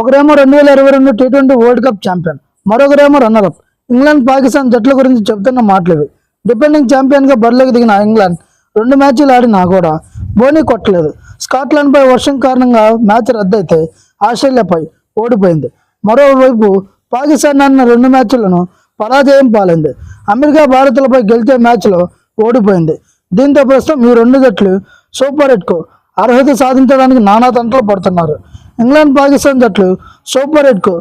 ఒకరేమో రెండు వేల ఇరవై రెండు T twenty World Cup champion మరొకరేమో runner up England Pakistan జట్ల గురించి చెబుతున్న మాటలు ఇవి డిపెండింగ్ ఛాంపియన్గా బరిలోకి దిగిన ఇంగ్లాండ్ రెండు మ్యాచ్లు ఆడినా కూడా బోనీ కొట్టలేదు. స్కాట్లాండ్పై వర్షం కారణంగా మ్యాచ్ రద్దయితే ఆస్ట్రేలియాపై ఓడిపోయింది. మరోవైపు పాకిస్తాన్ ఆడిన రెండు మ్యాచ్లను పరాజయం పాలైంది. అమెరికా భారత్లపై గెలిచే మ్యాచ్లో ఓడిపోయింది. దీంతో ప్రస్తుతం ఈ రెండు జట్లు సూపర్ ఎట్కు అర్హత సాధించడానికి నానా తంటలు పడుతున్నారు. ఇంగ్లాండ్ పాకిస్తాన్ జట్లు సూపర్ ఎయిట్కు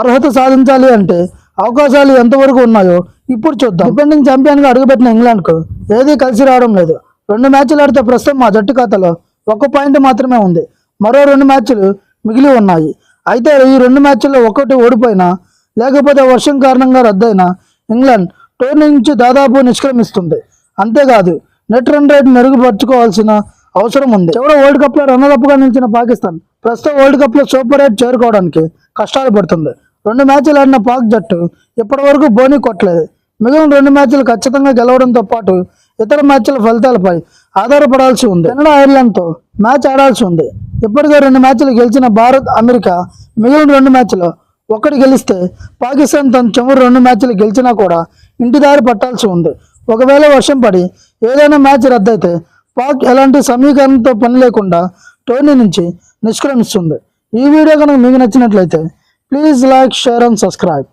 అర్హత సాధించాలి అంటే అవకాశాలు ఎంతవరకు ఉన్నాయో ఇప్పుడు చూద్దాం. డిపెండింగ్ ఛాంపియన్గా అడుగుపెట్టిన ఇంగ్లాండ్కు ఏదీ కలిసి రావడం లేదు. రెండు మ్యాచ్లు ఆడితే ప్రస్తుతం మా జట్టు ఖాతాలో ఒక పాయింట్ మాత్రమే ఉంది. మరో రెండు మ్యాచ్లు మిగిలి ఉన్నాయి. అయితే ఈ రెండు మ్యాచ్ల్లో ఒకటి ఓడిపోయినా లేకపోతే వర్షం కారణంగా రద్దయిన ఇంగ్లాండ్ టోర్నీ నుంచి దాదాపు నిష్క్రమిస్తుంది. అంతేకాదు నెట్ రన్ రేట్ మెరుగుపరుచుకోవాల్సిన అవసరం ఉంది. చివరి వరల్డ్ కప్లో రన్నర్గా నిలిచిన పాకిస్తాన్ ప్రస్తుతం వరల్డ్ కప్లో సూపర్ ఎయిట్ చేరుకోవడానికి కష్టాలు పడుతుంది. రెండు మ్యాచ్లు ఆడిన పాక్ జట్టు ఇప్పటి వరకు బోనీ కొట్టలేదు. మిగిలిన రెండు మ్యాచ్లు ఖచ్చితంగా గెలవడంతో పాటు ఇతర మ్యాచ్ల ఫలితాలపై ఆధారపడాల్సి ఉంది. కెనడా ఐర్లాండ్తో మ్యాచ్ ఆడాల్సి ఉంది. ఇప్పటికే రెండు మ్యాచ్లు గెలిచిన భారత్ అమెరికా మిగిలిన రెండు మ్యాచ్లు ఒకటి గెలిస్తే పాకిస్తాన్ తన చివరి రెండు మ్యాచ్లు గెలిచినా కూడా ఇంటి దారి పట్టాల్సి ఉంది. ఒకవేళ వర్షం పడి ఏదైనా మ్యాచ్ రద్దయితే పాక్ ఎలాంటి సమీకరణతో పని లేకుండా టోర్నీ నుంచి నిష్క్రమిస్తుంది. ఈ వీడియో కనుక మీకు నచ్చినట్లయితే please like share and subscribe